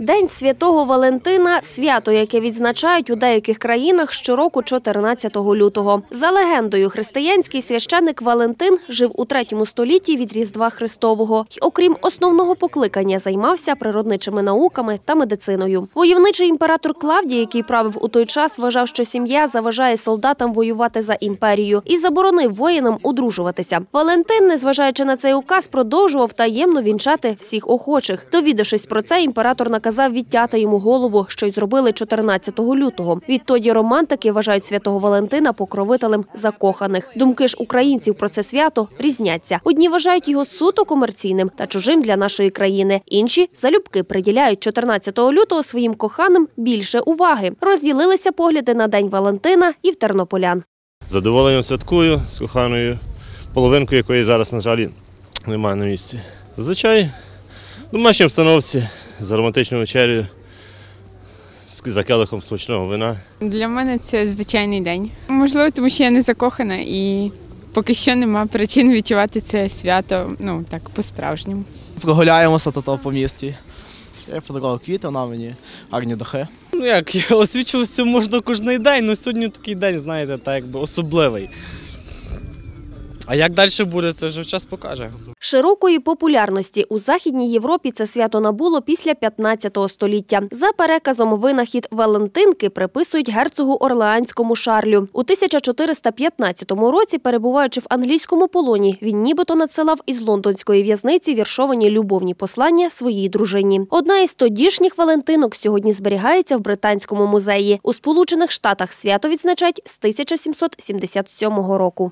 День святого Валентина свято, яке відзначають у деяких країнах щороку 14 лютого. За легендою, християнський священник Валентин жив у третьому столітті від Різдва Христового й, окрім основного покликання, займався природничими науками та медициною. Войовничий імператор Клавдій, який правив у той час, вважав, що сім'я заважає солдатам воювати за імперію і заборонив воїнам одружуватися. Валентин, незважаючи на цей указ, продовжував таємно вінчати всіх охочих. Довідавшись про це, імператор наказав відтяти йому голову, що й зробили 14 лютого. Відтоді романтики вважають святого Валентина покровителем закоханих. Думки ж українців про це свято різняться. Одні вважають його суто комерційним та чужим для нашої країни. Інші залюбки приділяють 14 лютого своїм коханим більше уваги. Розділилися погляди на день Валентина і в тернополян. Задоволенням святкую з коханою, половинкою якої зараз, на жаль, немає на місці. Зазвичай в домашній обстановці за романтичною вечерею, з- за келихом смачного вина. Для мене це звичайний день. Можливо, тому що я не закохана і поки що нема причин відчувати це свято ну так по-справжньому. Прогуляємося тут по місті. Я подарував квіти, вона мені гарні дахи. Ну як, освічуватися можна кожен день, але сьогодні такий день, знаєте, так якби особливий. А як далі буде, це вже час покаже. Широкої популярності у Західній Європі це свято набуло після 15 століття. За переказом винахід Валентинки приписують герцогу Орлеанському Шарлю. У 1415 році, перебуваючи в англійському полоні, він нібито надсилав із лондонської в'язниці віршовані любовні послання своїй дружині. Одна із тодішніх Валентинок сьогодні зберігається в Британському музеї. У Сполучених Штатах свято відзначають з 1777 року.